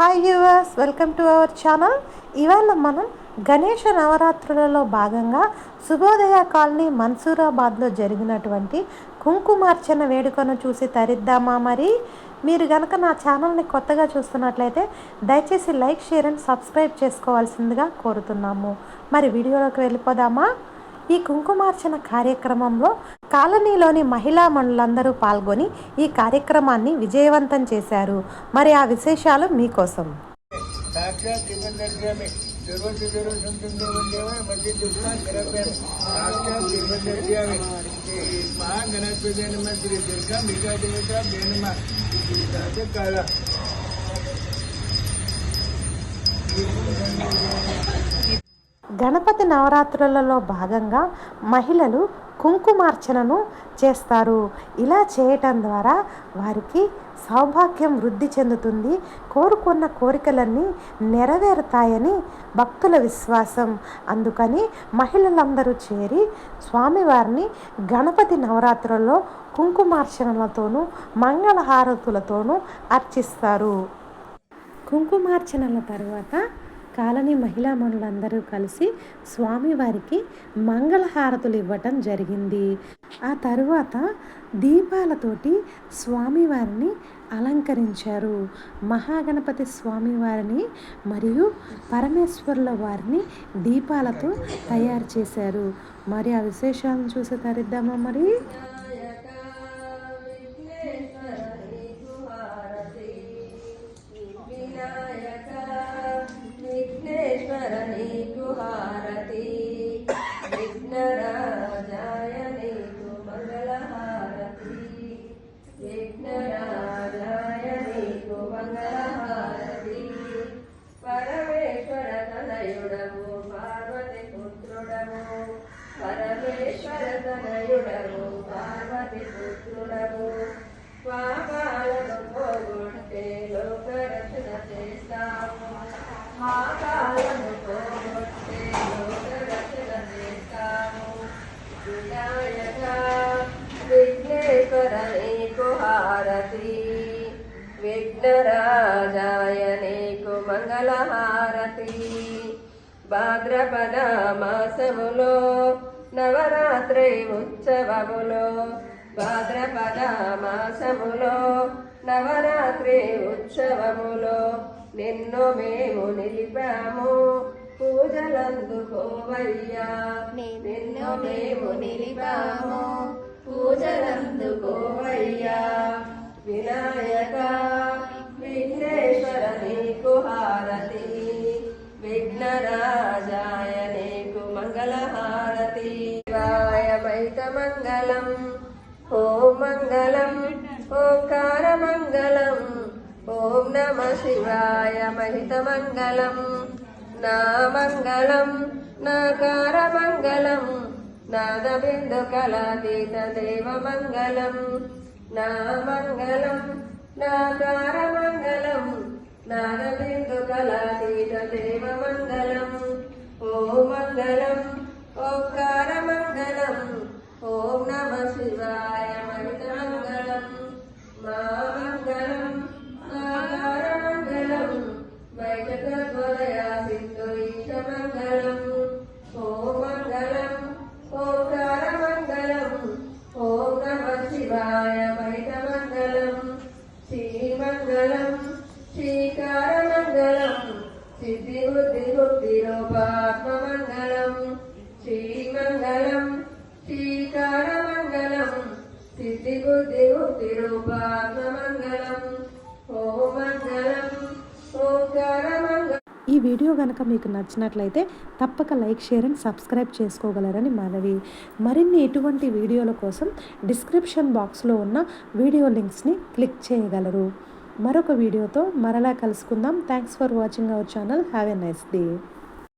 Hi viewers welcome to our channel ఇవాళ మనం గణేష నవరాత్రులలో భాగంగా శుభోదయ కాలనీ మన్సూరాబాద్లో జరిగినటువంటి కుంకుమార్చన వేడుకను చూసి తరిద్దామా మరి? మీరు గనక నా ఛానల్ని కొత్తగా చూస్తున్నట్లయితే దయచేసి లైక్ షేర్ అండ్ సబ్స్క్రైబ్ చేసుకోవాల్సిందిగా కోరుతున్నాము. మరి వీడియోలోకి వెళ్ళిపోదామా? ఈ కుంకుమార్చన కార్యక్రమంలో కాలనీలోని మహిళా మనులందరూ పాల్గొని ఈ కార్యక్రమాన్ని విజయవంతం చేశారు మరి ఆ విశేషాలు మీకోసం Thank you. గణపతి నవరాత్రులలో భాగంగా మహిళలు కుంకుమార్చనను చేస్తారు. ఇలా చేయటం ద్వారా వారికి సౌభాగ్యం వృద్ధి చెందుతుంది. కోరుకున్న కోరికలన్నీ నెరవేరుతాయని భక్తుల విశ్వాసం. అందుకని మహిళలందరూ చేరి స్వామివారిని గణపతి నవరాత్రుల్లో కుంకుమార్చనలతోనూ మంగళహారతులతోనూ అర్చిస్తారు. కుంకుమార్చనల తర్వాత కాలనీ మహిళా మనులందరూ కలిసి స్వామివారికి మంగళహారతులు ఇవ్వటం జరిగింది. ఆ తరువాత దీపాలతోటి స్వామివారిని అలంకరించారు. మహాగణపతి స్వామివారిని మరియు పరమేశ్వరుల వారిని దీపాలతో తయారు చేశారు. మరి ఆ విశేషాలను చూసి తరిద్దామా మరి? విఘ్నరాజాయ నీకు మంగళహారతి. విఘ్నరాజాయ నీకు మంగళహారతి. పరమేశ్వర తనయుడము పార్వతి పుత్రుడము పరమేశ్వర తనయుడము పార్వతి పుత్రుడము పాపాలను పోగొట్టే లోక చేస్తాము. మాతా పోగొట్టే లోక రక్షణ చేస్తాము వినాయక విఘ్నేశ్వర నీకు హారతి విఘ్నరాజాయ నీకు మంగళహారతి భాద్రపద మాసములో నవరాత్రి ఉత్సవములో భాద్రపద మాసములో నవరాత్రి ఉత్సవములో నిన్ను మేము నిలిపాము పూజలందుకోవయ్యా. నిన్ను మేము నిలిపాము పూజలందుకోవయ్యా వినాయక విఘ్నేశ్వర నీకు హారతి. విఘ్నరాజాయ నీకు మంగళహారతి. శివాయ మైత మంగళం ఓం మంగళం ఓంకార మంగళం ఓం నమ శివాయ మహిత మంగళం నా మంగళం నాకార మంగళం నాద బిందు కళాతీత దేవ మంగళం నా మంగళం నాకార మంగళం శ్రీకార మంగళం సిద్ధి బుద్ధి బుద్ధి రూపాత్మ మంగళం శ్రీమంగళం శ్రీకార మంగళం సిద్ధి బుద్ధి బుద్ధి రూపాత్మ మంగళం ఓ మంగళం ఓంకార మంగళం ఈ వీడియో కనుక మీకు నచ్చినట్లయితే తప్పక లైక్ షేర్ అండ్ సబ్స్క్రైబ్ చేసుకోగలరని మనవి. మరిన్ని ఇటువంటి వీడియోల కోసం డిస్క్రిప్షన్ బాక్స్లో ఉన్న వీడియో లింక్స్ని క్లిక్ చేయగలరు. మరొక వీడియోతో మరలా కలుసుకుందాం. Thanks for watching our channel have a nice day